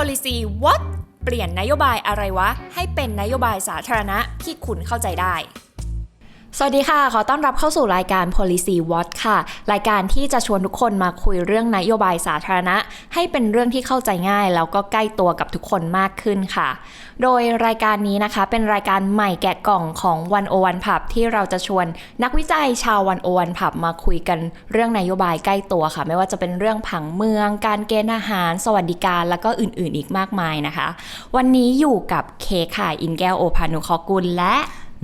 policy what เปลี่ยนนโยบายอะไรวะ ให้เป็นนโยบายสาธารณะที่คุณเข้าใจได้ สวัสดีค่ะ ขอต้อนรับเข้าสู่รายการ policy what ค่ะ รายการที่จะชวนทุกคนมาคุยเรื่องนโยบายสาธารณะ ให้เป็นเรื่องที่เข้าใจง่าย แล้วก็ใกล้ตัวกับทุกคนมากขึ้นค่ะ โดยรายการนี้นะคะ เป็นรายการใหม่แกะกล่องของวันโอวันผับที่เราจะชวนนักวิจัยชาววันโอวันผับมาคุยกันเรื่องนโยบายใกล้ตัวค่ะ ไม่ว่าจะเป็นเรื่องผังเมือง การเกณฑ์อาหาร สวัสดิการ แล้วก็อื่น ๆ อีกมากมายนะคะ วันนี้อยู่กับเคค่ะอินแก้วโอพานุคอกุลและ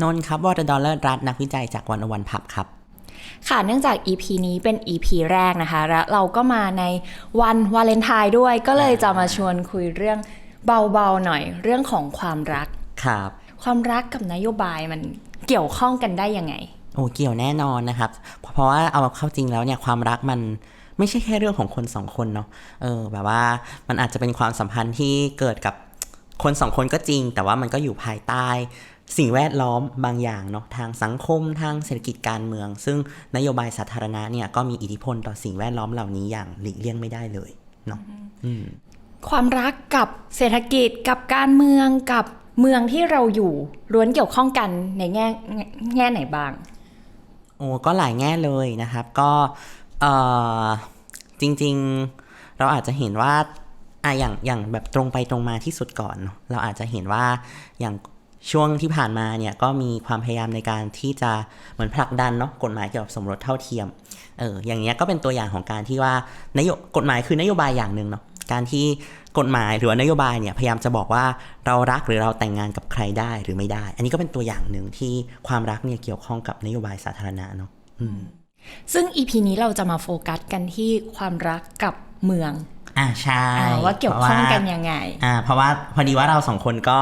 นนท์ครับวอร์ดอลเลอร์รัฐนักวิจัยจากวันวันพับครับค่ะ เนื่องจาก EP นี้เป็น EP แรกนะคะ แล้วเราก็มาในวันวาเลนไทน์ด้วย ก็เลยจะมาชวนคุยเรื่องเบาๆหน่อยเรื่องของความรัก ครับ ความรักกับนโยบายมันเกี่ยวข้องกันได้ยังไง โอ้ เกี่ยวแน่นอนนะครับ เพราะว่าเอาเข้าจริงแล้วเนี่ยความรักมันไม่ใช่แค่เรื่องของคนสองคนเนาะ เออ แบบว่ามันอาจจะเป็นความสัมพันธ์ที่เกิดกับคนสองคนก็จริง แต่ว่ามันก็อยู่ภายใต้ สิ่งแวดล้อมบางอย่างเนาะทางสังคมทางเศรษฐกิจการเมือง ซึ่งนโยบายสาธารณะเนี่ยก็มีอิทธิพลต่อสิ่งแวดล้อมเหล่านี้อย่างหลีกเลี่ยงไม่ได้เลยเนาะอืมความรักกับเศรษฐกิจกับการเมืองกับเมืองที่เราอยู่ล้วนเกี่ยวข้องกันในแง่แง่แง่ไหนบ้าง โอ้ก็หลายแง่เลยนะครับ ก็เอ่อจริง ๆ เราอาจจะเห็นว่าอะอย่างอย่างแบบตรงไปตรงมาที่สุดก่อนเนอะเราอาจจะเห็นว่าอย่าง ช่วงที่ผ่านมาเนี่ยก็มีความพยายามในการที่จะเหมือนผลักดันเนาะกฎหมายเกี่ยวกับสมรสเท่าเทียมเอออย่างเงี้ยก็เป็นตัวอย่างของการที่ว่านโยกฎหมายคือนโยบายอย่างหนึ่งเนาะการที่กฎหมายหรือว่านโยบายเนี่ยพยายามจะบอกว่าเรารักหรือเราแต่งงานกับใครได้หรือไม่ได้ อันนี้ก็เป็นตัวอย่างหนึ่งที่ความรักเนี่ยเกี่ยวข้องกับนโยบายสาธารณะเนาะซึ่ง EP นี้เราจะมาโฟกัสกันที่ความรักกับเมือง อ่าใช่อ่าว่าเกี่ยวข้องกันยังไง อ่า เพราะว่าพอดีว่าเราสองคนก็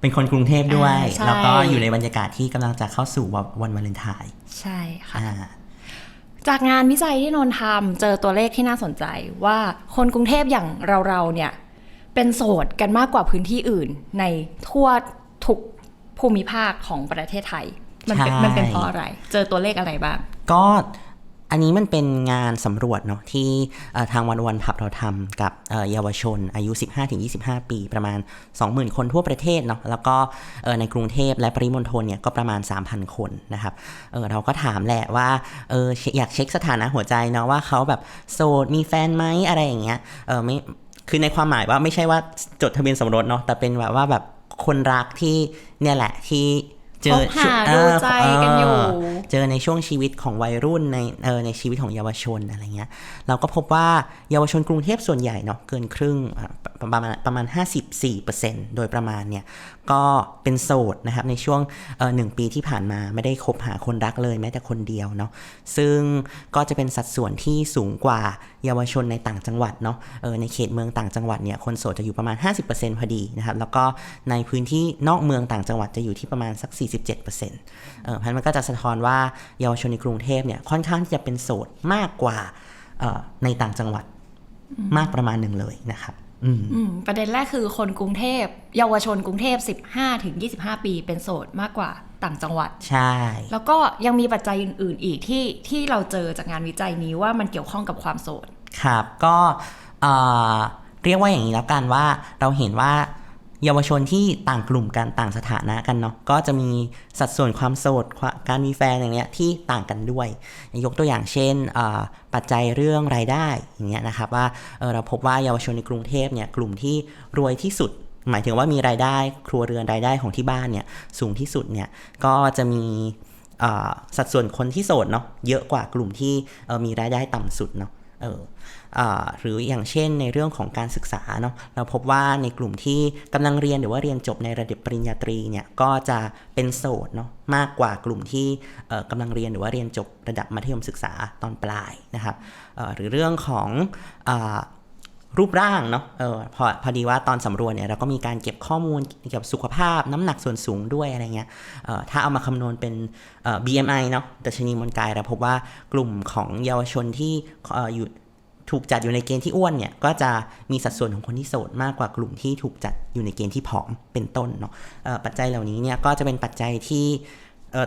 เป็นคนกรุงเทพด้วยอ่าใช่แล้วก็อยู่ในบรรยากาศที่กำลังจะเข้าสู่วันวันวาเลนไทน์ใช่ค่ะอ่าจากงานวิจัยที่นนท์ทำเจอตัวเลขที่น่าสนใจว่าคนกรุงเทพอย่างเราๆเนี่ยเป็นโสดกันมากกว่าพื้นที่อื่น ในทั่วทุกภูมิภาคของประเทศไทย มันเป็นใช่มันเป็นเพราะอะไร เจอตัวเลขอะไรบ้างก็ อันนี้มันเป็นงานสำรวจเนาะที่ทางวันวันพับเราทำกับเยาวชนอายุ 15-25 ปีประมาณ 20,000 คนทั่วประเทศเนาะแล้วก็ในกรุงเทพและปริมณฑลเนี่ยก็ประมาณ 3,000 คนนะครับเเราก็ถามแหละว่าอออยากเช็คสถานะหัวใจเนาะว่าเขาแบบโสดมีแฟนไหมอะไรอย่างเงี้ยเออไม่คือในความหมายว่าไม่ใช่ว่าจดทะเบียนสมรสเนาะแต่เป็นแบบว่าแบบคนรักที่เนี่ยแหละที่ เจอคบหาดูใจกันอยู่เเจอในช่วงชีวิตของวัยรุ่นในเออในชีวิตของเยาวชนอะไรเงี้ย เราก็พบว่าเยาวชนกรุงเทพส่วนใหญ่เนาะเกินครึ่งอะประประมาณประมาณ 54%โดยประมาณเนี่ย ก็เป็นโสดนะครับในช่วงเออหนึ่งปีที่ผ่านมาไม่ได้คบหาคนรักเลยแม้แต่คนเดียวเนาะซึ่งก็จะเป็นสัดส่วนที่สูงกว่าเยาวชนในต่างจังหวัดเนาะเออในเขตเมืองต่างจังหวัดเนี่ยคนโสดจะอยู่ประมาณ 50%พอดีนะครับแล้วก็ในพื้นที่นอกเมืองต่างจังหวัดจะอยู่ที่ประมาณสัก47%เออเพราะฉะนั้นมันก็จะสะท้อนว่าเยาวชนในกรุงเทพเนี่ยค่อนข้างที่จะเป็นโสดมากกว่าเอ่อในต่างจังหวัดมากประมาณหนึ่งเลยนะครับอืมอืมประเด็นแรกคือคนกรุงเทพเยาวชนกรุงเทพ 15ถึง25 ปีเป็นโสดมากกว่าต่างจังหวัด ใช่ แล้วก็ยังมีปัจจัยอื่น ๆ อีกที่ที่เราเจอจากงานวิจัยนี้ว่ามันเกี่ยวข้องกับความโสด ครับ ก็เอ่อเรียกว่าอย่างนี้แล้วกันว่าเราเห็นว่า เยาวชนที่ต่างกลุ่มกันต่างสถานะกันเนาะก็จะมีสัดส่วนความโสดการมีแฟนอย่างเนี้ยที่ต่างกันด้วย ยกตัวอย่างเช่นปัจจัยเรื่องรายได้อย่างเงี้ยนะครับว่าเเราพบว่าเยาวชนในกรุงเทพเนี่ยกลุ่มที่รวยที่สุด หมายถึงว่ามีรายได้ครัวเรือนรายได้ของที่บ้านเนี่ยสูงที่สุดเนี่ยก็จะมีสัดส่วนคนที่โสดเนาะเยอะกว่ากลุ่มที่มีรายได้ต่ำสุดเนาะเออ หรืออย่างเช่นในเรื่องของการศึกษาเนาะเราพบว่าในกลุ่มที่กำลังเรียนหรือว่าเรียนจบในระดับปริญญาตรีเนี่ยก็จะเป็นโสดเนาะมากกว่ากลุ่มที่เอ่อกำลังเรียนหรือว่าเรียนจบระดับมัธยมศึกษาตอนปลายนะครับหรือเรื่องของรูปร่างเนาะเออพอพอดีว่าตอนสำรวจเนี่ยเราก็มีการเก็บข้อมูลเกี่ยวกับสุขภาพน้ำหนักส่วนสูงด้วยอะไรเงี้ยเออถ้าเอามาคำนวณเป็นเอ่อ BMI เนาะดัชนีมวลกายเราพบว่ากลุ่มของเยาวชนที่อออยู่ ถูกจัดอยู่ในเกณฑ์ที่อ้วนเนี่ยก็จะมีสัดส่วนของคนที่โสดมากกว่ากลุ่มที่ถูกจัดอยู่ในเกณฑ์ที่ผอมเป็นต้นเนาะปัจจัยเหล่านี้เนี่ยก็จะเป็นปัจจัยที่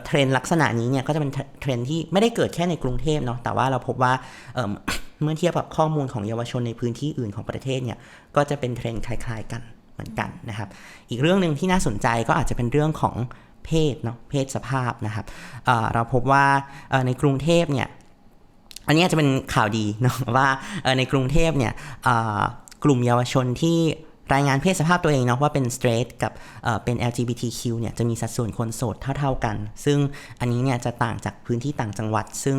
เทรนลักษณะนี้เนี่ยก็จะเป็นเทรนที่ไม่ได้เกิดแค่ในกรุงเทพเนาะแต่ว่าเราพบว่าเเมื่อเทียบกับข้อมูลของเยาวชนในพื้นที่อื่นของประเทศเนี่ยก็จะเป็นเทรนคล้ายๆกันเหมือนกันนะครับ อีกเรื่องหนึ่งที่น่าสนใจก็อาจจะเป็นเรื่องของเพศเนาะเพศสภาพนะครับเเราพบว่าในกรุงเทพเนี่ย อันนี้จะเป็นข่าวดีเนาะว่าในกรุงเทพเนี่ยกลุ่มเยาวชนที่ รายงานเพศสภาพตัวเองเนาะว่าเป็น straight กับเอ่อเป็น LGBTQ เนี่ยจะมีสัดส่วนคนโสดเท่า ๆกัน ซึ่งอันนี้เนี่ยจะต่างจากพื้นที่ต่างจังหวัด ซึ่ง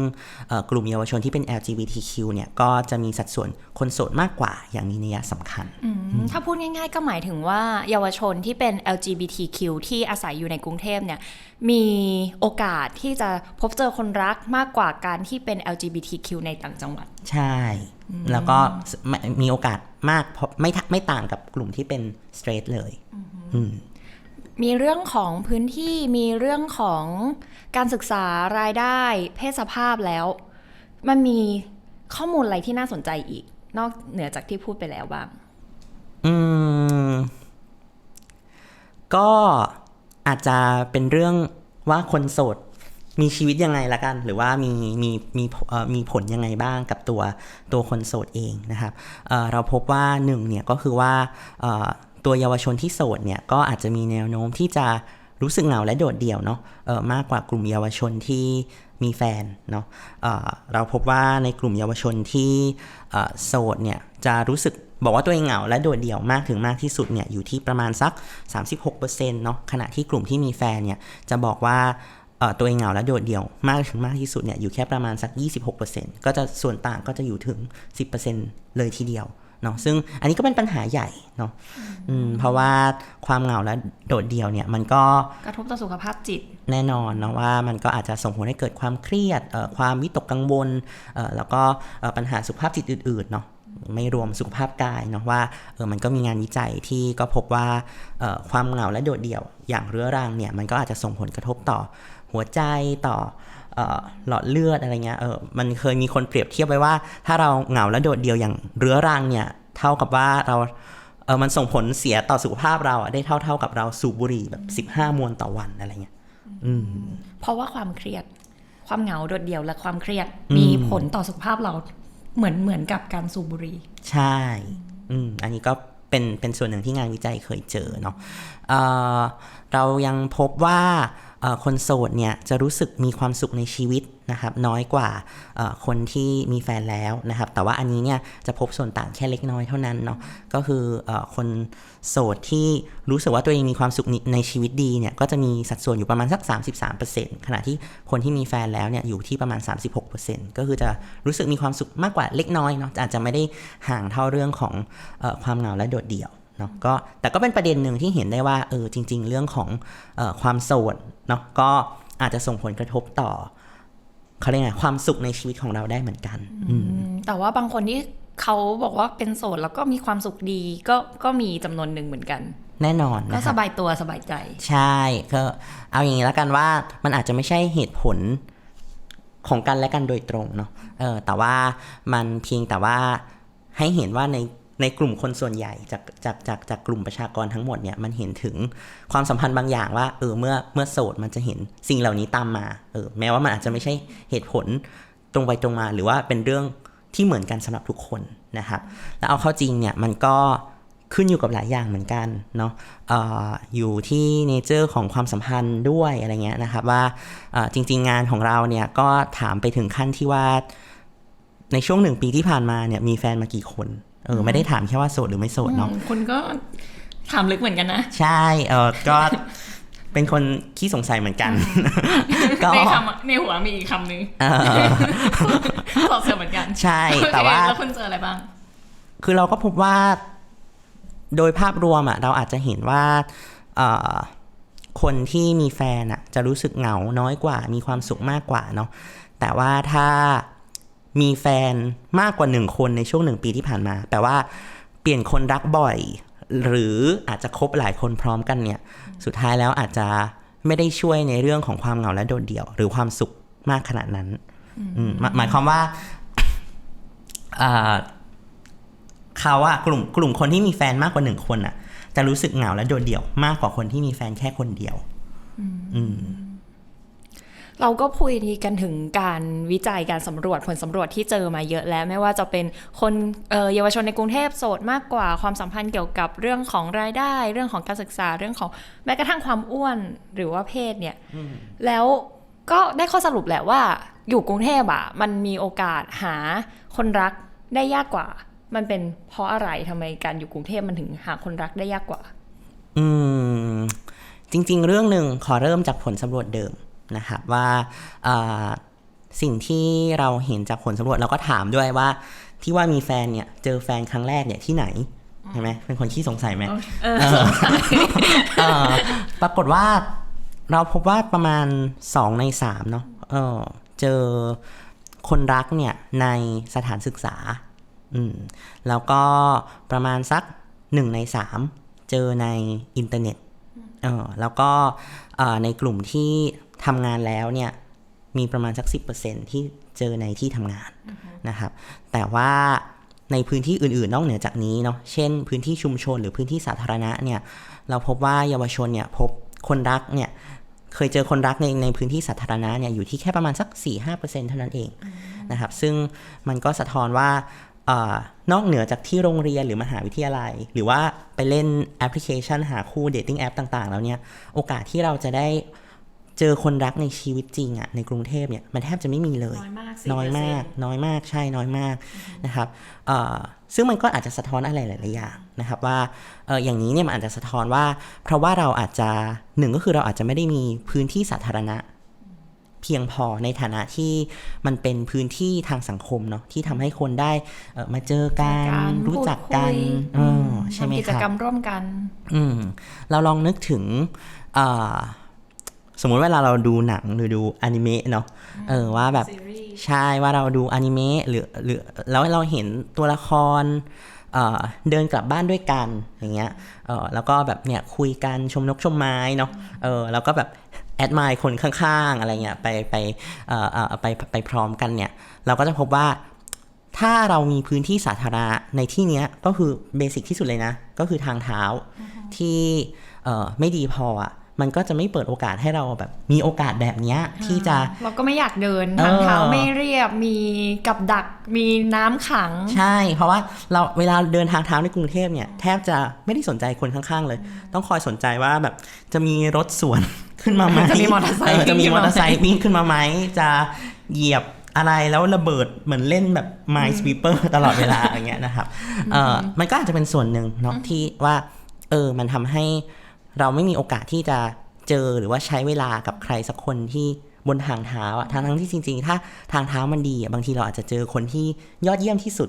เอ่อกลุ่มเยาวชนที่เป็น LGBTQ เนี่ยก็จะมีสัดส่วนคนโสดมากกว่าอย่างมีนัยสำคัญอืมถ้าพูดง่ายๆ ก็หมายถึงว่าเยาวชนที่เป็น LGBTQ ที่อาศัยอยู่ในกรุงเทพเนี่ยมีโอกาสที่จะพบเจอคนรักมากกว่าการที่เป็น LGBTQ ในต่างจังหวัด ใช่ แล้วก็มมีโอกาส มากเพราะไม่ทะไม่ต่างกับกลุ่มที่เป็น straight เลยอืมมีเรื่องของพื้นที่มีเรื่องของการศึกษารายได้ เพศสภาพแล้ว มันมีข้อมูลอะไรที่น่าสนใจอีก นอกเหนือจากที่พูดไปแล้วบ้าง อืม ก็อาจจะเป็นเรื่องว่าคนโสด มีชีวิตยังไงละกัน หรือว่ามีมีมีเอ่อมีผลยังไงบ้างกับตัวตัวคนโสดเองนะครับเเราพบว่าหนึ่งเนี่ยก็คือว่าตัวเยาวชนที่โสดเนี่ยก็อาจจะมีแนวโน้มที่จะรู้สึกเหงาและโดดเดี่ยวเนาะมากกว่ากลุ่มเยาวชนที่มีแฟนเนาะเเราพบว่าในกลุ่มเยาวชนที่โสดเนี่ยจะรู้สึกบอกว่าตัวเองเหงาและโดดเดี่ยวมากถึงมากที่สุดเนี่ยอยู่ที่ประมาณสัก 36%เนาะขณะที่กลุ่มที่มีแฟนเนี่ยจะบอกว่า ตัวเองเหงาและโดดเดี่ยวมากถึงมากที่สุดเนี่ยอยู่แค่ประมาณสัก 26%ก็จะส่วนต่างก็จะอยู่ถึง 10%เลยทีเดียวเนาะซึ่งอันนี้ก็เป็นปัญหาใหญ่เนาะอืมเพราะว่าความเหงาและโดดเดี่ยวเนี่ยมันก็กระทบต่อสุขภาพจิตแน่นอนเนาะว่ามันก็อาจจะส่งผลให้เกิดความเครียดเอ่อความวิตกกังวลเอ่อแล้วก็เอ่อปัญหาสุขภาพจิตอื่นๆเนาะไม่รวมสุขภาพกายเนาะว่าเออมันก็มีงานวิจัยที่ก็พบว่าเอ่อความเหงาและโดดเดี่ยวอย่างเรื้อรังเนี่ยมันก็อาจจะส่งผลกระทบต่อ หัวใจต่ออหลอดเลือดอะไรเงี้ยเออมันเคยมีคนเปรียบเทียบไว้ว่า ถ้าเราเหงาและโดดเดี่ยวอย่างเรื้อรังเนี่ยเท่ากับว่าเราเออมันส่งผลเสียต่อสุขภาพเราอะได้เท่าเท่าๆกับเราสูบบุหรี่แบบ15 มวนต่อวันอะไรเงี้ยอืมเพราะว่าความเครียด ความเหงาโดดเดี่ยวและความเครียดมีผลต่อสุขภาพเราเหมือนเหมือนกับการสูบบุหรี่ใช่ อืมอันนี้ก็เป็นเป็นส่วนหนึ่งที่งานวิจัยเคยเจอเนาะเออเรายังพบว่า คนโสดเนี่ยจะรู้สึกมีความสุขในชีวิตนะครับน้อยกว่าคนที่มีแฟนแล้วนะครับ แต่ว่าอันนี้เนี่ยจะพบส่วนต่างแค่เล็กน้อยเท่านั้นเนาะก็คืออคนโสดที่รู้สึกว่าตัวเองมีความสุขในชีวิตดีเนี่ยก็จะมีสัดส่วนอยู่ประมาณสัก 33%ขณะที่คนที่มีแฟนแล้วเนี่ยอยู่ที่ประมาณ 36%ก็คือจะรู้สึกมีความสุขมากกว่าเล็กน้อยเนาะอาจจะไม่ได้ห่างเท่าเรื่องของอความเหงาและโดดเดี่ยว เนาะก็แต่ก็เป็นประเด็นหนึ่งที่เห็นได้ว่าเออจริง ๆ เรื่องของเออความโสดเนาะก็อาจจะส่งผลกระทบต่อเขาเรียกไงความสุขในชีวิตของเราได้เหมือนกันอืมแต่ว่าบางคนที่เขาบอกว่าเป็นโสดแล้วก็มีความสุขดีก็ก็มีจำนวนหนึ่งเหมือนกัน แน่นอนก็นะคสรับบายตัวสบายใจ ใช่ก็เอาอย่างนี้แล้วกันว่ามันอาจจะไม่ใช่เหตุผลของกันและกันโดยตรงเนาะเออแต่ว่ามันเพียงแต่ว่าให้เห็นว่าใน ในกลุ่มคนส่วนใหญ่จากจากจากจากกลุ่มประชากรทั้งหมดเนี่ยมันเห็นถึงความสัมพันธ์บางอย่างว่าเออเมื่อเมื่อโสดมันจะเห็นสิ่งเหล่านี้ตามมาเออแม้ว่ามันอาจจะไม่ใช่เหตุผลตรงไปตรงมา หรือว่าเป็นเรื่องที่เหมือนกันสำหรับทุกคนนะครับแล้วเอาเข้าจริงเนี่ยมันก็ขึ้นอยู่กับหลายอย่างเหมือนกันเนาะอออยู่ที่เนเจอร์ของความสัมพันธ์ด้วยอะไรเงี้ยนะครับว่าจริง ๆ งานของเราเนี่ยก็ถามไปถึงขั้นที่ว่าในช่วงหนึ่งปีที่ผ่านมาเนี่ยมีแฟนมากี่คน เออไม่ได้ถามแค่ว่าโสดหรือไม่โสดเนาะคุณก็ถามลึกเหมือนกันนะ ใช่เออก็เป็นคนขี้สงสัยเหมือนกัน ก็ในคำในหัวมีอีกคำหนึ่งเออตอบเสือเหมือนกัน ใช่ แต่ว่าแล้วคุณเจออะไรบ้าง คือเราก็พบว่า โดยภาพรวมอะเราอาจจะเห็นว่าเอ่อคนที่มีแฟนอะจะรู้สึกเหงาน้อยกว่า มีความสุขมากกว่าเนาะแต่ว่าถ้า มีแฟนมากกว่าหนึ่งคนในช่วงหนึ่งปีที่ผ่านมา แปลว่าเปลี่ยนคนรักบ่อย หรืออาจจะคบหลายคนพร้อมกันเนี่ย สุดท้ายแล้วอาจจะไม่ได้ช่วยในเรื่องของความเหงาและโดดเดี่ยว หรือความสุขมากขนาดนั้นอืมหมายหมายความว่าอ่าเขาอะกลุ่มกลุ่มคนที่มีแฟนมากกว่าหนึ่งคนอะจะรู้สึกเหงาและโดดเดี่ยวมากกว่าคนที่มีแฟนแค่คนเดียว อืม เราก็พูดทีกันถึงการวิจัยการสำรวจผลสำรวจที่เจอมาเยอะแล้วไม่ว่าจะเป็นคนเอ่อเยาวชนในกรุงเทพโสดมากกว่าความสัมพันธ์เกี่ยวกับเรื่องของรายได้ เรื่องของการศึกษาเรื่องของแม้กระทั่งความอ้วนหรือว่าเพศเนี่ยแล้วก็ได้ข้อสรุปแหละว่า อยู่กรุงเทพอะมันมีโอกาสหาคนรักได้ยากกว่า มันเป็นเพราะอะไรทำไมการอยู่กรุงเทพมันถึงหาคนรักได้ยากกว่า อืม จริง ๆ เรื่องหนึ่งขอเริ่มจากผลสำรวจเดิม นะครับว่าอ่าสิ่งที่เราเห็นจากผลสำรวจเราก็ถามด้วยว่า ที่ว่ามีแฟนเนี่ยเจอแฟนครั้งแรกเนี่ยที่ไหนใช่ไหมเป็นคนขี้สงสัยไหมเออเออเออปรากฏว่าเราพบว่าประมาณสองในสามเนาะเออเจอคนรักเนี่ยในสถานศึกษาอืมแล้วก็ประมาณสักหนึ่งในสามเจอในอินเทอร์เน็ตเออแล้วก็เอ่อในกลุ่มที่ ทำงานแล้วเนี่ยมีประมาณสัก 10%ที่เจอในที่ทำงานนะครับ แต่ว่าในพื้นที่อื่นๆ นอกเหนือจากนี้เนาะ เช่น พื้นที่ชุมชนหรือพื้นที่สาธารณะเนี่ย เราพบว่าเยาวชนเนี่ยพบคนรักเนี่ย เคยเจอคนรักในในพื้นที่สาธารณะเนี่ยอยู่ที่แค่ประมาณสัก 4-5%เท่านั้นเองนะครับ ซึ่งมันก็สะท้อนว่าเออนอกเหนือจากที่โรงเรียนหรือมหาวิทยาลัย หรือว่าไปเล่นแอปพลิเคชันหาคู่เดทติ้งแอปต่างๆ แล้วเนี่ย โอกาสที่เราจะได้ เจอคนรักในชีวิตจริงอะในกรุงเทพเนี่ยมันแทบจะไม่มีเลย น้อยมาก น้อยมากน้อยมากใช่น้อยมากนะครับเอ่อซึ่งมันก็อาจจะสะท้อนอะไรหลายๆอย่างนะครับว่าเอออย่างนี้เนี่ยมันอาจจะสะท้อนว่า เพราะว่าเราอาจจะหนึ่งก็คือเราอาจจะไม่ได้มีพื้นที่สาธารณะ เพียงพอในฐานะที่มันเป็นพื้นที่ทางสังคมเนาะที่ทำให้คนได้เอ่อมาเจอกันการรู้จักกันพูดคุยเออใช่ไหมทำกิคจรับกรรมร่วมกัน อืมเราลองนึกถึงเอ่อ สมมุติเวลาเราดูหนังหรือดูอนิเมะเนาะเออว่าแบบซีรีส์ใช่ว่าเราดูอนิเมะหรือหรือแล้วเราเห็นตัวละครเอ่อเดินกลับบ้านด้วยกันอย่างเงี้ยเออแล้วก็แบบเนี่ยคุยกันชมนกชมไม้เนาะเออแล้วก็แบบแอดมายคนข้างๆอะไรเงี้ยไปไปเอ่อเอ่อไปไปพร้อมกันเนี่ย เราก็จะพบว่าถ้าเรามีพื้นที่สาธารณะในที่เนี้ยก็คือเบสิกที่สุดเลยนะ ก็คือทางเท้าที่เอ่อไม่ดีพออะ มันก็จะไม่เปิดโอกาสให้เราแบบ มีโอกาสแบบเนี้ยที่จะ เราก็ไม่อยากเดินเออทางเท้าไม่เรียบมีกับดักมีน้ำขัง ใช่ เพราะว่าเราเวลาเดินทางเท้าในกรุงเทพเนี่ยแทบจะไม่ได้สนใจคนข้างๆเลย ต้องคอยสนใจว่าแบบจะมีรถสวนขึ้นมาไหมจะมีมอเตอร์ไซค์จะมีวิ่งขึ้นมอมาเตอร์ไซค์วิ่งขึ้นมาไหมจะเหยียบอะไรแล้วระเบิดเหมือนเล่นแบบ Mind Sweeper ตลอดเวลาอย่างเงี้ยนะครับเออมันก็อาจจะเป็นส่วนหนึ่งเนาะที่ว่าเออมันทำให้ เราไม่มีโอกาสที่จะเจอหรือว่าใช้เวลากับใครสักคนที่บนทางเท้าอะทั้งทั้งๆที่จริง ๆ ถ้าทางเท้ามันดีอะบางทีเราอาจจะเจอคนที่ยอดเยี่ยมที่สุด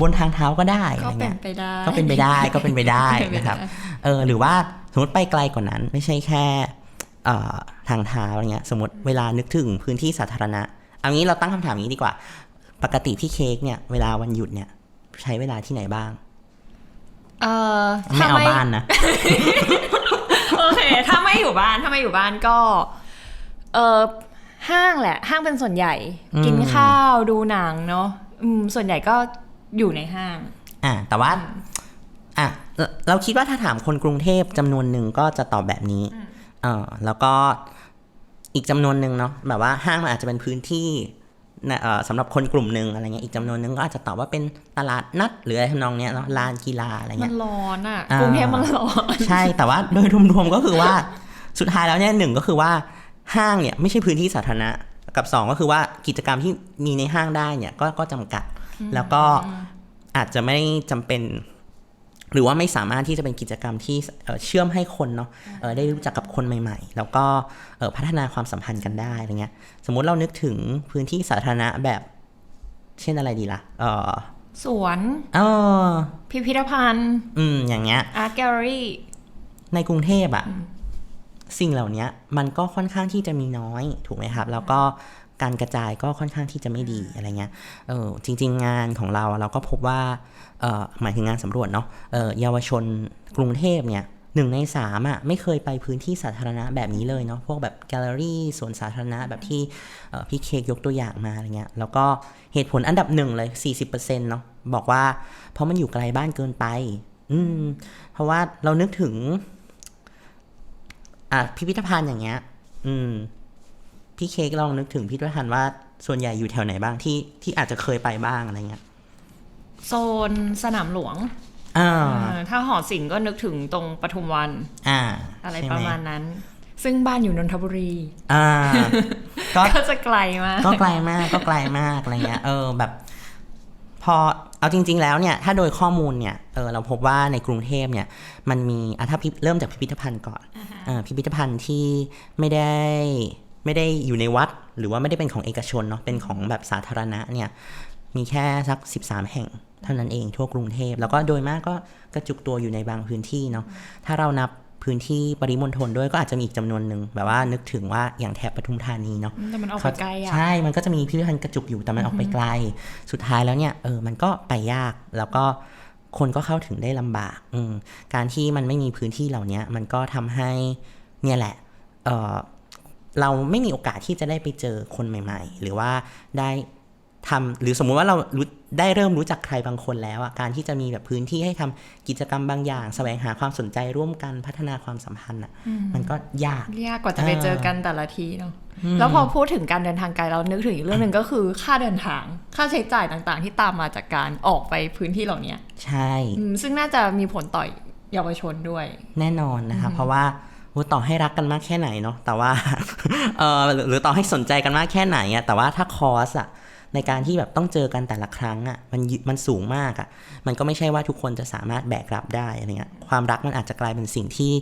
บนทางเท้าก็ได้อะก็ไรเป็เงี้นยไปได้ก็เป็นไปได้ก็เป็นไปได้เป็นไปได้นะครับเออหรือว่าสมมติไปไกลกว่านั้น ไม่ใช่แค่เอ่อทางเท้าอะไรเงี้ยสมมติเวลานึกถึงพื้นที่สาธารณะเอางี้เราตั้งคำถามนี้ดีกว่า ปกติพี่เค้กเนี่ยเวลาวันหยุดเนี่ยใช้เวลาที่ไหนบ้าง เออไม่ถ้าเอาบ้านนะ โอเค ถ้าไม่อยู่บ้าน ถ้าไม่อยู่บ้านก็ เออห้างแหละ ห้างเป็นส่วนใหญ่อืมกินข้าวดูหนังเนาะอืมส่วนใหญ่ก็อยู่ในห้าง อะแต่ว่า อะเราเราคิดว่าถ้าถามคนกรุงเทพจำนวนหนึ่งก็จะตอบแบบนี้ เออแล้วก็อีกจำนวนหนึ่งเนาะ แบบว่าห้างมันอาจจะเป็นพื้นที่นะเอ่อ สำหรับคนกลุ่มหนึ่งอะไรเงี้ยอีกจำนวนหนึ่งก็อาจจะตอบว่าเป็นตลาดนัดหรืออะไรทำนองเนี้ยเนาะลานกีฬาอะไรมัเงี้นยร้อนอะอ่ากรุงเทพมันร้อนใช่แต่ว่าโดยรวมๆก็คือว่าสุดท้ายแล้วเนี่ยหนึ่งก็คือว่าห้างเนี่ยไม่ใช่พื้นที่สาธารณะกับสองก็คือว่ากิจกรรมที่มีในห้างได้เนี่ยก็ก็จำกัด แล้วก็อาจจะไม่จำเป็น หรือว่าไม่สามารถที่จะเป็นกิจกรรมที่เอ่อเชื่อมให้คนเนาะเอ่อได้รู้จักกับคนใหม่ ๆ แล้วก็เอ่อพัฒนาความสัมพันธ์กันได้อะไรเงี้ยสมมุติเรานึกถึงพื้นที่สาธารณะแบบ เช่นอะไรดีล่ะเออสวนเออพิพิธภัณฑ์ อืม อย่างเงี้ยอาร์ตแกลเลอรี่ในกรุงเทพอะสิ่งเหล่านี้มันก็ค่อนข้างที่จะมีน้อยถูกไหมครับ แล้วก็ การกระจายก็ค่อนข้างที่จะไม่ดีอะไรเงี้ยเออจริง ๆ งานของเราเราก็พบว่าเออหมายถึงงานสำรวจเนาะเออเยาวชนกรุงเทพเนี่ยหนึ่งในสามอะไม่เคยไปพื้นที่สาธารณะแบบนี้เลยเนาะพวกแบบแกลเลอรี่สวนสาธารณะแบบที่พี่เค้กยกตัวอย่างมาอะไรเงี้ยแล้วก็เหตุผลอันดับหนึ่งเลย 40%เนาะบอกว่า เพราะมันอยู่ไกลบ้านเกินไป อืม เพราะว่าเรานึกถึง อะพิพิธภัณฑ์อย่างเงี้ย อืม พี่เค้กลองนึกถึงพิพิธภัณฑ์ว่าส่วนใหญ่อยู่แถวไหนบ้างที่ที่อาจจะเคยไปบ้างอะไรเงี้ยโซนสนามหลวงอ่าอ่าถ้าหอศิลป์ก็นึกถึงตรงปทุมวัน อ่า อะไรใช่หประมาณนั้น ซึ่งบ้านอยู่นนทบุรี อ่าก็ก็จะไกลมาก ก็ไกลมากก็ไกลมากอะไรเงี้ย เออแบบ พอเอาจริง ๆ แล้วเนี่ยถ้าโดยข้อมูลเนี่ยเออเราพบว่าในกรุงเทพเนี่ยมันมีอะถ้าพิเริ่มจากพิพิธภัณฑ์ก่อนเออพิพิธภัณฑ์ที่ไม่ได้ ไม่ได้อยู่ในวัด หรือว่าไม่ได้เป็นของเอกชนเนาะเป็นของแบบสาธารณะเนี่ยมีแค่สัก 13 แห่งเท่านั้นเองทั่วกรุงเทพ แล้วก็โดยมากก็กระจุกตัวอยู่ในบางพื้นที่เนาะถ้าเรานับพื้นที่ปริมณฑลด้วยก็อาจจะมีอีกจำนวนหนึ่งแบบว่านึกถึงว่าอย่างแถบปทุมธานีเนาะแต่มันออกไปไกลอะใช่ มันก็จะมีพิพิธภัณฑ์กระจุกอยู่แต่มันออกไปไกล สุดท้ายแล้วเนี่ยเออมันก็ไปยากแล้วก็คนก็เข้าถึงได้ลำบากอืมการที่มันไม่มีพื้นที่เหล่านี้มันก็ทำให้เนี่ยแหละเออ เราไม่มีโอกาสที่จะได้ไปเจอคนใหม่ ๆ หรือว่าได้ทำหรือสมมุติว่าเรารู้ได้เริ่มรู้จักใครบางคนแล้วอะการที่จะมีแบบพื้นที่ให้ทำกิจกรรมบางอย่างแสวงหาความสนใจร่วมกันพัฒนาความสัมพันธ์อะมันก็ยากยากกว่าจะไปเจอกันแต่ละทีเนาะแล้วพอพูดถึงการเดินทางไกลเรานึกถึงอีกเรื่องหนึ่งก็คือค่าเดินทาง ค่าใช้จ่ายต่างๆ ที่ตามมาจากการออกไปพื้นที่เหล่านี้ใช่อืมซึ่งน่าจะมีผลต่อเยาวชนด้วย แน่นอนนะคะเพราะว่าโอ้ ต่อให้รักกันมากแค่ไหนเนาะแต่ว่าเออหรือหรือต่อให้สนใจกันมากแค่ไหนอะแต่ว่าถ้าคอสอะในการที่แบบต้องเจอกันแต่ละครั้งอะมันยึมันสูงมากอะมันก็ไม่ใช่ว่าทุกคนจะสามารถแบกรับได้อะไรเงี้ยความรักมันอาจจะกลายเป็นสิ่งที่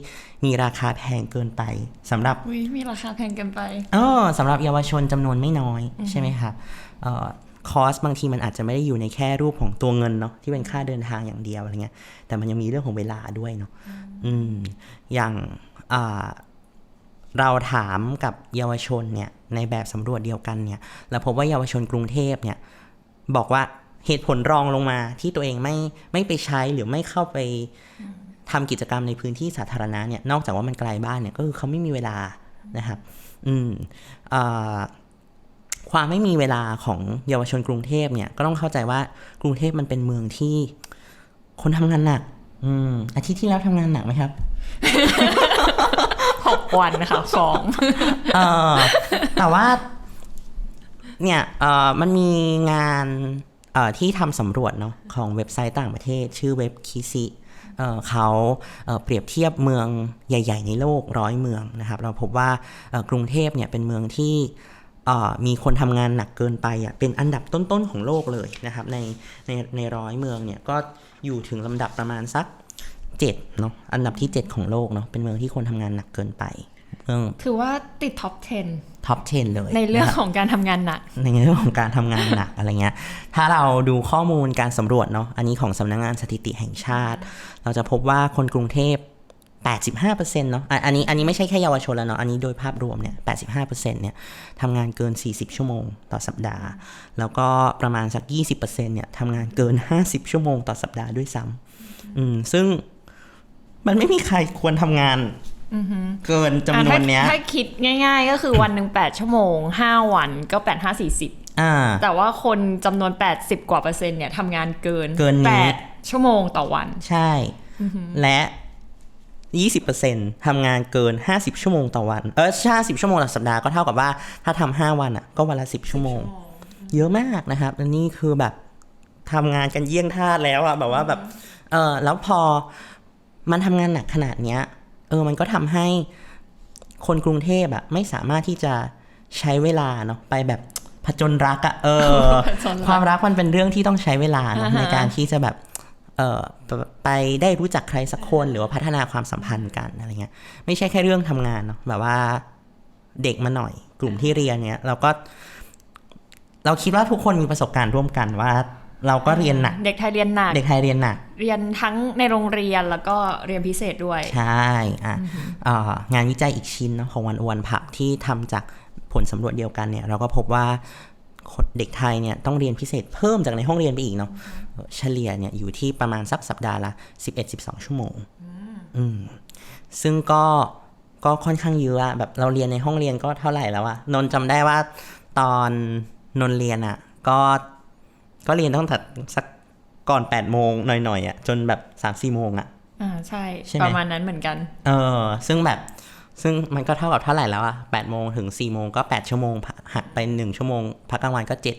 มีราคาแพงเกินไปสำหรับอุ้ยมีราคาแพงเกินไปเออสำหรับเยาวชนจำนวนไม่น้อยใช่ไหมครับเอ่อคอสบางทีมันอาจจะไม่ได้อยู่ในแค่รูปของตัวเงินเนาะที่เป็นค่าเดินทางอย่างเดียวอะไรเงี้ยแต่มันยังมีเรื่องของเวลาด้วยเนาะอืมอย่างอ่า เราถามกับเยาวชนเนี่ยในแบบสำรวจเดียวกันเนี่ยเราพบว่าเยาวชนกรุงเทพเนี่ยบอกว่าเหตุผลรองลงมาที่ตัวเองไม่ไม่ไปใช้หรือไม่เข้าไปทำกิจกรรมในพื้นที่สาธารณะเนี่ยนอกจากว่ามันไกลบ้านเนี่ยก็คือเขาไม่มีเวลานะครับ อืมอความไม่มีเวลาของเยาวชนกรุงเทพเนี่ยก็ต้องเข้าใจว่ากรุงเทพมันเป็นเมืองที่คนทำงานหนัก อืมอาทิตย์ที่แล้วทำงานหนักไหมครับ หกวันนะคะสองเออแต่ว่า เนี่ยเออมันมีงานเออที่ทำสำรวจเนาะของเว็บไซต์ต่างประเทศ ชื่อเว็บคิซิเเขาเปรียบเทียบเมืองใหญ่ ๆ ในโลกร้อยเมืองนะครับ เราพบว่ากรุงเทพเนี่ยเป็นเมืองที่มีคนทำงานหนักเกินไปอะเป็นอันดับต้นๆของโลกเลยนะครับ ในในในร้อยเมืองเนี่ยก็อยู่ถึงลำดับประมาณสัก เจ็ดเนาะอันดับที่ 7 ของโลกเนาะเป็นเมืองที่คนทำงานหนักเกินไปเมืองถือว่าติดท็อปท็อป 10 เลย10ในเรื่องะคบของการทำงานหนัก ในเรื่องของการทำงานหนักอะไรเงี้ย ถ้าเราดูข้อมูลการสำรวจเนาะ อันนี้ของสำนักงานสถิติแห่งชาติ เราจะพบว่าคนกรุงเทพ 85%เนาะอะอันนี้อันนี้ไม่ใช่แค่เยาวชนแล้วเนาะ อันนี้โดยภาพรวมเนี่ย 85%เนี่ยทำงานเกิน 40 ชั่วโมงต่อสัปดาห์ แล้วก็ประมาณสัก 20%เนี่ยทำงานเกิน 50 ชั่วโมงต่อสัปดาห์ด้วยซ้ำอืม ซึ่ง มันไม่มีใครควรทำงานเกินจำนวนเนี้ยอะถ้าถ้าคิดง่าย ๆ ก็คือวันหนึ่ง8ชั่วโมง5วันก็8 5 40อ่าแต่ว่าคนจำนวน 80 กว่าเปอร์เซ็นต์เนี่ยทำงานเกินเกินนี้8ชั่วโมงต่อวัน ใช่ และ 20%ทำงานเกิน 50 ชั่วโมงต่อวัน เออ50 ชั่วโมงต่อสัปดาห์ก็เท่ากับว่าถ้าทำ5วันอะก็วันละ 10 ชั่วโมง เยอะมากนะครับอันนี้คือแบบทำงานกันเยี่ยงทาสแล้วอะแบบว่าแบบ เออแล้วพอ มันทำงานหนักขนาดเนี้ย เออ มันก็ทำให้คนกรุงเทพอะไม่สามารถที่จะใช้เวลาเนาะไปแบบผจญรักอะเออผจญรักความรักมันเป็นเรื่องที่ต้องใช้เวลาเนอะอ่าฮะในการที่จะแบบเอ่อไปไปได้รู้จักใครสักคนหรือว่าพัฒนาความสัมพันธ์กันอะไรเงี้ย ไม่ใช่แค่เรื่องทำงานเนาะแบบว่าเด็กมาหน่อยกลุ่มที่เรียนเนี้ยเราก็ เราคิดว่าทุกคนมีประสบการณ์ร่วมกันว่า เราก็เรียนหนัก เด็กไทยเรียนหนัก เด็กไทยเรียนหนัก เรียนทั้งในโรงเรียนแล้วก็เรียนพิเศษด้วย ใช่อะเอ่องานวิจัยอีกชิ้นเนาะของวันอวนผักที่ทำจากผลสำรวจเดียวกันเนี่ยเราก็พบว่าคนเด็กไทยเนี่ยต้องเรียนพิเศษเพิ่มจากในห้องเรียนไปอีกเนาะเอ่อเฉลี่ยเนี่ยอยู่ที่ประมาณสักสัปดาห์ละ 11-12 ชั่วโมงอืมซึ่งก็ก็ค่อนข้างเยอะอะแบบเราเรียนในห้องเรียนก็เท่าไหร่แล้วอะนนท์จำได้ว่าตอนนนท์เรียนอะก็ ก็เรียนตั้งแต่สักก่อน8โมงหน่อยๆอะจนแบบ3-4โมงอะอ่าใช่ใช่ไหมประมาณนั้นเหมือนกัน เออ ซึ่งแบบซึ่งมันก็เท่ากับเท่าไหร่แล้วอะแปดโมงถึงสี่โมงก็แปดชั่วโมงพักหักไปหนึ่งชั่วโมง พักกลางวันก็เจ็ด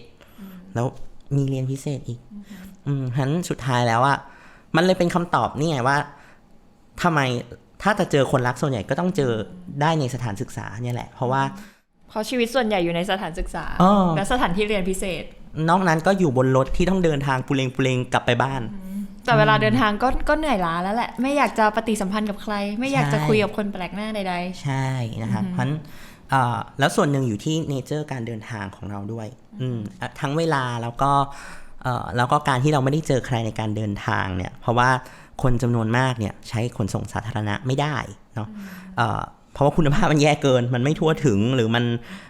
แล้วมีเรียนพิเศษอีก อืมฉะนั้นสุดท้ายแล้วอะมันเลยเป็นคำตอบนี่ไงว่าทำไมถ้าจะเจอคนรักส่วนใหญ่ก็ต้องเจอได้ในสถานศึกษาเนี่ยแหละ เพราะว่าเพราะชีวิตส่วนใหญ่อยู่ในสถานศึกษาอ้อและสถานที่เรียนพิเศษ นอกนั้นก็อยู่บนรถที่ต้องเดินทางปุเรงปุเรงกลับไปบ้าน แต่เวลาเดินทางก็ก็เหนื่อยล้าแล้วแหละ ไม่อยากจะปฏิสัมพันธ์กับใคร ไม่อยากจะใช่คุยกับคนแปลกหน้าใดใช่นะครับเพราะฉะนั้นเอ่อแล้วส่วนหนึ่งอยู่ที่เนเจอร์การเดินทางของเราด้วยอืมอะทั้งเวลาแล้วก็เอ่อแล้วก็การที่เราไม่ได้เจอใครในการเดินทางเนี่ย เพราะว่าคนจำนวนมากเนี่ยใช้ขนส่งสาธารณะไม่ได้เนาะ เอ่อเพราะว่าคุณภาพมันแย่เกิน มันไม่ทั่วถึงหรือมัน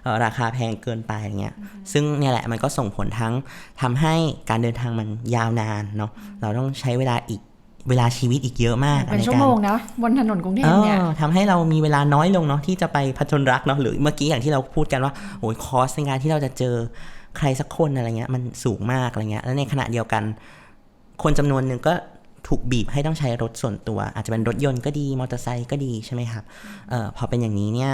เอ่อราคาแพงเกินไปอย่างเงี้ย ซึ่งเนี่ยแหละมันก็ส่งผลทั้งทำให้การเดินทางมันยาวนานเนาะ เราต้องใช้เวลาอีกเวลาชีวิตอีกเยอะมากๆเป็นในชั่วการโมงนะบนถนนกรุงเทเอพเนี่ยอทำให้เรามีเวลาน้อยลงเนาะที่จะไปผจญรักเนาะหรือเมื่อกี้อย่างที่เราพูดกันว่าโอ้ยคอสในการที่เราจะเจอใครสักคนอะไรเงี้ยมันสูงมากอะไรเงี้ยแล้วในขณะเดียวกัน คนจำนวนหนึ่งก็ ถูกบีบให้ต้องใช้รถส่วนตัว อาจจะเป็นรถยนต์ก็ดีมอเตอร์ไซค์ก็ดีใช่ไหมครับเออพอเป็นอย่างนี้เนี่ย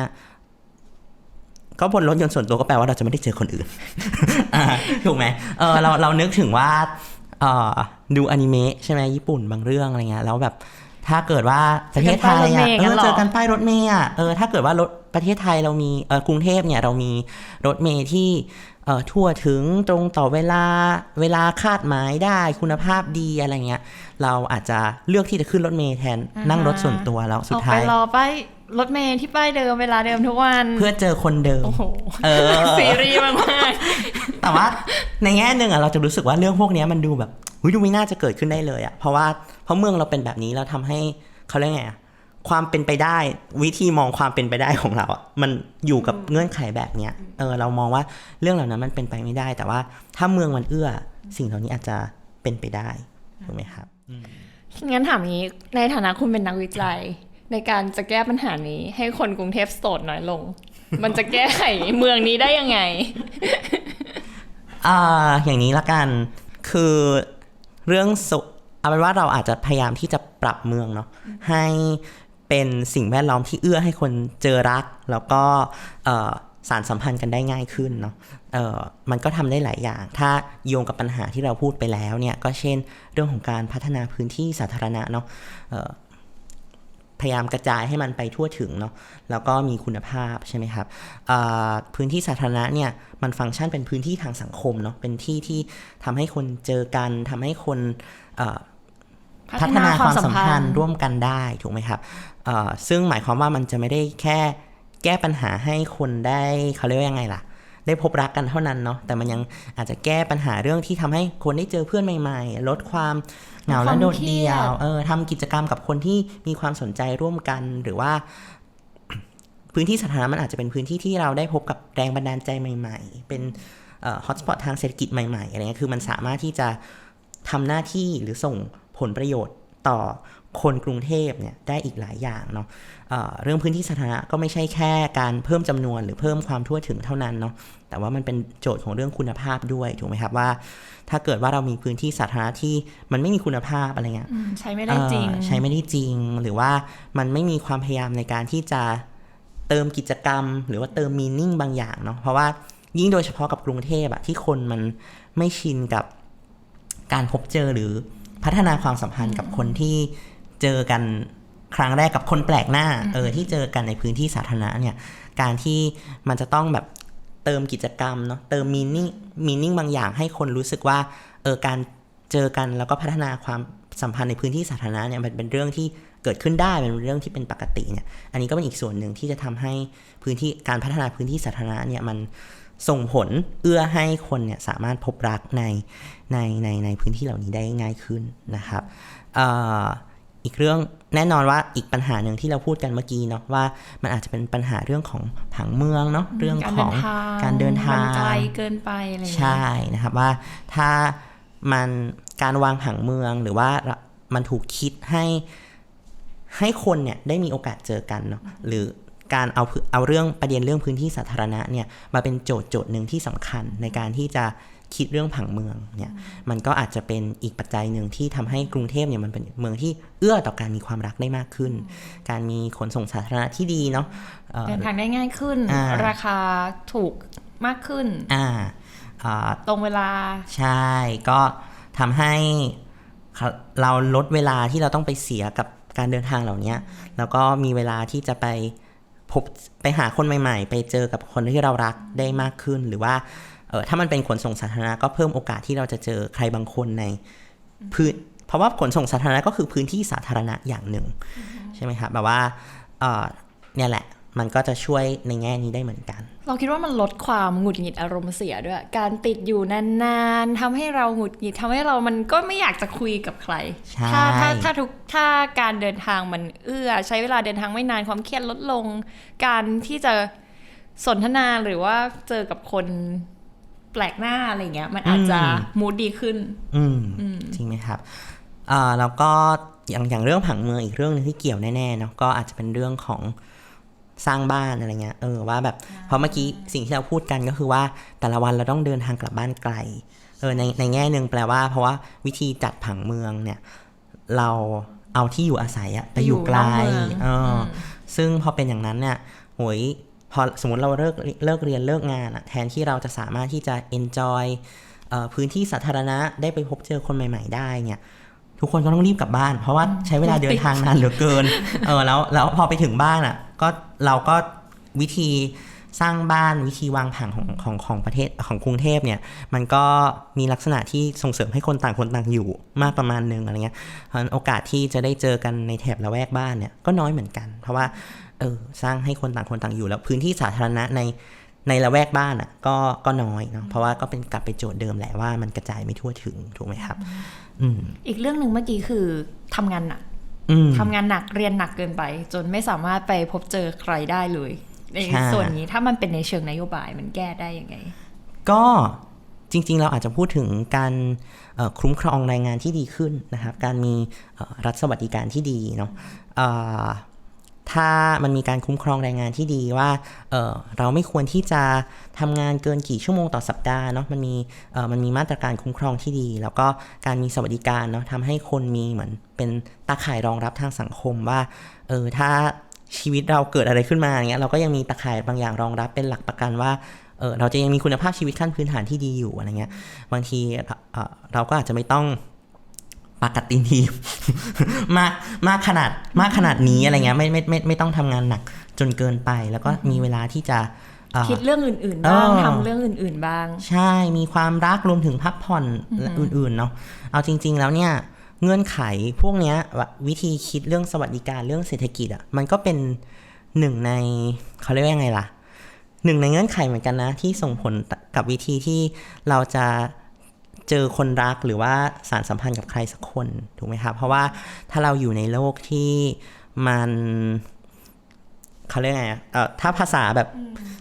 ก็บนรถยนต์ส่วนตัวก็แปลว่าเราจะไม่ได้เจอคนอื่นอ่าถูกไหมเออเราเรานึกถึงว่าเอ่อดูอนิเมะใช่ไหมญี่ปุ่นบางเรื่องอะไรเงี้ยแล้วแบบถ้าเกิดว่าประเทศไทยอะเออเจอกันป้ายรถเมย์อะเออถ้าเกิดว่ารถประเทศไทยเรามีเออกรุงเทพเนี่ยเรามีรถเมย์ที่เอ่อ ทั่วถึงตรงต่อเวลาเวลาคาดหมายได้คุณภาพดีอะไรเงี้ย เราอาจจะเลือกที่จะขึ้นรถเมย์แทนอ่าฮะนั่งรถส่วนตัวแล้วสุอดอกท้าไปยรอป้ายรถเมล์ที่ป้ายเดิมเวลาเดิมทุกวัน เพื่อเจอคนเดิมโอ้โหเออซีรีส์มากแต่ว่าในแง่หนึ่งอะเราจะรู้สึกว่าเรื่องพวกเนี้ยมันดูแบบหุยดูไม่น่าจะเกิดขึ้นได้เลยอะเพราะว่าเพราะเมืองเราเป็นแบบนี้เราทำให้เขาเรียกไงอะ ความเป็นไปได้ วิธีมองความเป็นไปได้ของเราอะมันอยู่กับเงื่อนไขแบบเนี้ยเออเรามองว่าเรื่องเหล่านั้นมันเป็นไปไม่ได้ แต่ว่าถ้าเมืองมันเอื้อ สิ่งเหล่านี้อาจจะเป็นไปได้ถูกไหมครับๆงั้นถามนี้ในฐานะคุณเป็นนักวิจัย ในการจะแก้ปัญหานี้ ให้คนกรุงเทพโสดน้อยลง มันจะแก้ไขเมืองนี้ได้ยังไงอ่าอย่างนี้ละกันคือเรื่องสุเอาเป็นว่าเราอาจจะพยายามที่จะปรับเมืองเนาะให้ เป็นสิ่งแวดล้อมที่เอื้อให้คนเจอรัก แล้วก็สารสัมพันธ์กันได้ง่ายขึ้นเนาะมันก็ทำได้หลายอย่าง ถ้าโยงกับปัญหาที่เราพูดไปแล้วเนี่ย ก็เช่น เรื่องของการพัฒนาพื้นที่สาธารณะเนาะพยายามกระจายให้มันไปทั่วถึงเนาะ แล้วก็มีคุณภาพใช่ไหมครับ พื้นที่สาธารณะเนี่ยมันฟังก์ชันเป็นพื้นที่ทางสังคมเนาะ เป็นที่ที่ทำให้คนเจอกันทำให้คน พัฒนาความสัมพันธ์ร่วมกันได้ถูกไหมครับเอ่อซึ่งหมายความว่ามันจะไม่ได้แค่แก้ปัญหาให้คนได้เขาเรียกว่ายังไงล่ะ ได้พบรักกันเท่านั้นเนาะแต่มันยังอาจจะแก้ปัญหาเรื่องที่ทำให้คนได้เจอเพื่อนใหม่ ๆ ลดความเหงาและโดดเดี่ยวเออทำกิจกรรมกับคนที่มีความสนใจร่วมกันหรือว่าพื้นที่สาธารณะมันอาจจะเป็นพื้นที่ที่เราได้พบกับแรงบันดาลใจใหม่ ๆ เป็นฮอตสปอตทางเศรษฐกิจใหม่ๆอะไรเงี้ยคือมันสามารถที่จะทำหน้าที่หรือส่ง ผลประโยชน์ต่อคนกรุงเทพเนี่ยได้อีกหลายอย่างเนาะเอ่อเรื่องพื้นที่สาธารณะก็ไม่ใช่แค่การเพิ่มจำนวนหรือเพิ่มความทั่วถึงเท่านั้นเนาะแต่ว่ามันเป็นโจทย์ของเรื่องคุณภาพด้วยถูกไหมครับว่า ถ้าเกิดว่าเรามีพื้นที่สาธารณะที่มันไม่มีคุณภาพอะไรเงี้ยอืมใช้ไม่ได้จริงเอ่อใช้ไม่ได้จริง หรือว่ามันไม่มีความพยายามในการที่จะเติมกิจกรรม หรือว่าเติมมีนิ่งบางอย่างเนาะเพราะว่ายิ่งโดยเฉพาะกับกรุงเทพอะที่คนมันไม่ชินกับการพบเจอหรือ พัฒนาความสัมพันธ์กับคนที่เจอกันครั้งแรกกับคนแปลกหน้าเออที่เจอกันในพื้นที่สาธารณะเนี่ยการที่มันจะต้องแบบเติมกิจกรรมเนาะเติมมีนิ่งมีนิ่งบางอย่างให้คนรู้สึกว่าเออการเจอกันแล้วก็พัฒนาความสัมพันธ์ในพื้นที่สาธารณะเนี่ยมันเป็นเรื่องที่เกิดขึ้นได้เป็นเรื่องที่เป็นปกติเนี่ยอันนี้ก็เป็นอีกส่วนหนึ่งที่จะทำให้พื้นที่การพัฒนาพื้นที่สาธารณะเนี่ยมัน ส่งผลเอื้อให้คนเนี่ยสามารถพบรักในในในในพื้นที่เหล่านี้ได้ง่ายขึ้นนะครับเอ่ออีกเรื่องแน่นอนว่าอีกปัญหาหนึ่งที่เราพูดกันเมื่อกี้เนาะว่ามันอาจจะเป็นปัญหาเรื่องของผังเมืองเนาะเรื่องของการเดินทางมันไกลเกินไปอะไรอย่างเงี้ยใช่นะครับว่าถ้ามันการวางผังเมืองหรือว่ามันถูกคิดให้ให้คนเนี่ยได้มีโอกาสเจอกันเนาะหรือ การเอาเอาเรื่องประเด็นเรื่องพื้นที่สาธารณะเนี่ยมาเป็นโจทย์โจทย์หนึ่งที่สำคัญในการที่จะคิดเรื่องผังเมืองเนี่ยมันก็อาจจะเป็นอีกปัจจัยหนึ่งที่ทำให้กรุงเทพเนี่ยมันเป็นเมืองที่เอื้อต่อการมีความรักได้มากขึ้น การมีขนส่งสาธารณะที่ดีเนาะเอ่อเดินทางได้ง่ายขึ้นอ่าราคาถูกมากขึ้นอ่าอ่าตรงเวลาใช่ก็ทำให้เราลดเวลาที่เราต้องไปเสียกับการเดินทางเหล่านี้แล้วก็มีเวลาที่จะไป พบไปหาคนใหม่ ๆ ไปเจอกับคนที่เรารักได้มากขึ้น หรือว่าเออถ้ามันเป็นขนส่งสาธารณะก็เพิ่มโอกาสที่เราจะเจอใครบางคนในพื้นเพราะว่าขนส่งสาธารณะก็คือพื้นที่สาธารณะอย่างหนึ่งใช่ไหมครับแบบว่าเออเนี่ยแหละ มันก็จะช่วยในแง่นี้ได้เหมือนกัน เราคิดว่ามันลดความหงุดหงิดอารมณ์เสียด้วย การติดอยู่นานๆทำให้เราหงุดหงิดทำให้เรามันก็ไม่อยากจะคุยกับใครใช่ถ้าถ้าถ้าทุกถ้าการเดินทางมันเอื้อ ใช้เวลาเดินทางไม่นานความเครียดลดลง การที่จะสนทนาหรือว่าเจอกับคนแปลกหน้าอะไรเงี้ย มันอาจจะมูดดีขึ้น อืมจริงไหมครับเอ่อแล้วก็อย่างอย่างเรื่องผังเมืองอีกเรื่องหนึงที่เกี่ยวแน่ๆเนาะก็อาจจะเป็นเรื่องของ สร้างบ้านอะไรเงี้ยเออว่าแบบเพราะเมื่อกี้สิ่งที่เราพูดกันก็คือว่าแต่ละวันเราต้องเดินทางกลับบ้านไกลเออในในแง่หนึ่งแปลว่า เพราะว่าวิธีจัดผังเมืองเนี่ย เราเอาที่อยู่อาศัยอะไปอยู่ไกลอยู่นอกเมืองเอออซึ่งพอเป็นอย่างนั้นเนี่ยโหยพอสมมติเราเลิกเลิกเรียนเลิกงานอะแทนที่เราจะสามารถที่จะ enjoy เอ่อพื้นที่สาธารณะได้ไปพบเจอคนใหม่ ๆ ได้เนี่ยทุกคนก็ต้องรีบกลับบ้าน เพราะว่าใช้เวลาเดินทางนานเหลือเกิน เออแล้วแล้วพอไปถึงบ้านอะ ก็เราก็วิธีสร้างบ้านวิธีวางผังของของของประเทศของกรุงเทพเนี่ยมันก็มีลักษณะที่ส่งเสริมให้คนต่างคนต่างอยู่มากประมาณนึงอะไรเงี้ยโอกาสที่จะได้เจอกันในแถบละแวกบ้านเนี่ยก็น้อยเหมือนกัน เพราะว่าเออสร้างให้คนต่างคนต่างอยู่แล้วพื้นที่สาธารณะในในละแวกบ้านอะก็ก็น้อยเนาะเพราะว่าก็เป็นกลับไปโจทย์เดิมแหละว่ามันกระจายไม่ทั่วถึงถูกไหมครับ อืมอีกเรื่องหนึ่งเมื่อกี้คือทำงานหนักอืม ทำงานหนักเรียนหนักเกินไป จนไม่สามารถไปพบเจอใครได้เลย ในใช่ส่วนนี้ถ้ามันเป็นในเชิงนโยบายมันแก้ได้ยังไง ก็จริง ๆ เราอาจจะพูดถึงการเอ่อคุ้มครองแรงงานที่ดีขึ้นนะครับ การมีเอ่อรัฐสวัสดิการที่ดีเนาะเอ่อ ถ้ามันมีการคุ้มครองแรงงานที่ดีว่าเเราไม่ควรที่จะทำงานเกินกี่ชั่วโมงต่อสัปดาห์เนาะมันมีมันมีมาตรการคุ้มครองที่ดี แล้วก็การมีสวัสดิการเนาะทำให้คนมีเหมือนเป็นตาข่ายรองรับทางสังคมว่าเออถ้าชีวิตเราเกิดอะไรขึ้นมาอย่างเงี้ยเราก็ยังมีตาข่ายบางอย่างรองรับเป็นหลักประกันว่าเออเราจะยังมีคุณภาพชีวิตขั้นพื้นฐานที่ดีอยู่อะไรเงี้ยบางทีเราก็อาจจะไม่ต้อง ปากกัดตีนทีมากมากขนาดมากขนาดนี้อะไรเงี้ยไม่ไม่ไม่ไม่ต้องทำงานหนักจนเกินไป แล้วก็มีเวลาที่จะเอ่อคิดเรื่องอื่นๆบ้างเออทำเรื่องอื่นๆบ้าง ใช่มีความรักรวมถึงพักผ่อนและอื่นๆเนาะเอาจริง ๆ แล้วเนี่ยเงื่อนไขพวกเนี้ยว่าวิธีคิดเรื่องสวัสดิการเรื่องเศรษฐกิจอะ่ะมันก็เป็นหนึ่งในเขาเรียกว่ายังไงล่ะหนึ่งในเงื่อนไขเหมือนกันนะ ที่ส่งผลกับวิธีที่เราจะ เจอคนรักหรือว่าสารสัมพันธ์กับใครสักคนถูกไหมครับเพราะว่าถ้าเราอยู่ในโลกที่มันเขาเรียกไงอะเอ่อถ้าภาษาแบบ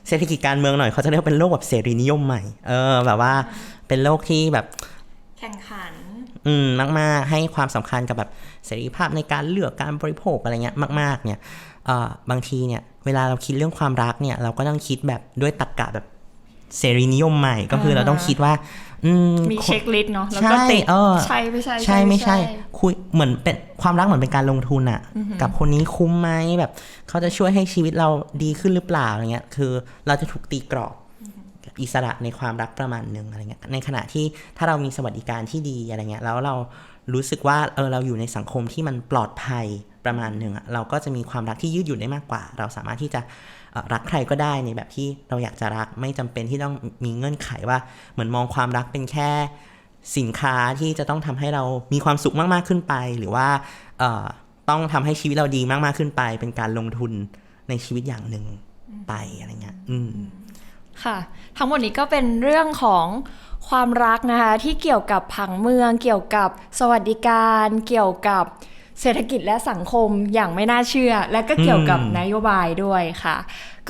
เศรษฐกิจการเมืองหน่อยเขาจะเรียกว่าเป็นโลกแบบเสรีนิยมใหม่ เออ แบบว่าเป็นโลกที่แบบแข่งขัน อืมมาก ๆ ให้ความสำคัญกับแบบเสรีภาพในการเลือกการบริโภคอะไรเงี้ยมาก ๆ เนี่ยเอ่อบางทีเนี่ย เวลาเราคิดเรื่องความรักเนี่ย เราก็ต้องคิดแบบด้วยตรรกะแบบเสรีนิยมใหม่ ก็คือเราต้องคิดว่าอื มมีคนเช็คลิสต์เนาะแล้วใช่ก็ติดเออใช่ไม่ใช่ใช่ไม่ใช่ คุยเหมือนเป็นความรักเหมือนเป็นการลงทุนอะกับคนนี้คุ้มไหมแบบเขาจะช่วยให้ชีวิตเราดีขึ้นหรือเปล่าอะไรเงี้ย คือเราจะถูกตีกรอบอิสระในความรักประมาณหนึ่งอะไรเงี้ยในขณะที่ถ้าเรามีสวัสดิการที่ดีอะไรเงี้ยแล้วเรารู้สึกว่าเออเราอยู่ในสังคมที่มันปลอดภัยประมาณหนึ่งอะเราก็จะมีความรักที่ยืดหยุ่นได้มากกว่า เราสามารถที่จะเอ่อ รักใครก็ได้ในแบบที่เราอยากจะรักไม่จำเป็นที่ต้องมีเงื่อนไขว่าเหมือนมองความรักเป็นแค่สินค้าที่จะต้องทำให้เรามีความสุขมากๆขึ้นไป หรือว่าต้องทำให้ชีวิตเราดีมากๆขึ้นไป เป็นการลงทุนในชีวิตอย่างหนึ่งไปอะไรเงี้ยอืมค่ะ ทั้งหมดนี้ก็เป็นเรื่องของความรักนะคะ ที่เกี่ยวกับผังเมือง เกี่ยวกับสวัสดิการ เกี่ยวกับ เศรษฐกิจและสังคมอย่างไม่น่าเชื่อ และก็เกี่ยวกับอืมนโยบายด้วยค่ะ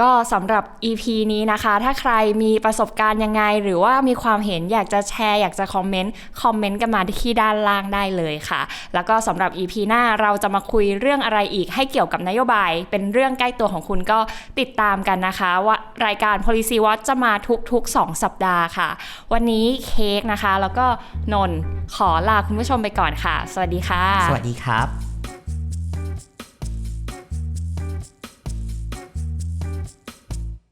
ก็สำหรับ EP นี้นะคะ ถ้าใครมีประสบการณ์ยังไง หรือว่ามีความเห็นอยากจะแชร์ อยากจะคอมเมนต์ คอมเมนต์กันมาที่ด้านล่างได้เลยค่ะ แล้วก็สำหรับ EP หน้าเราจะมาคุยเรื่องอะไรอีกให้เกี่ยวกับนโยบาย เป็นเรื่องใกล้ตัวของคุณก็ติดตามกันนะคะ ว่ารายการ Policy Watch จะมาทุกๆ 2 สัปดาห์ค่ะ วันนี้เค้กนะคะ แล้วก็นนท์ขอลาคุณผู้ชมไปก่อนค่ะ สวัสดีค่ะ สวัสดีครับ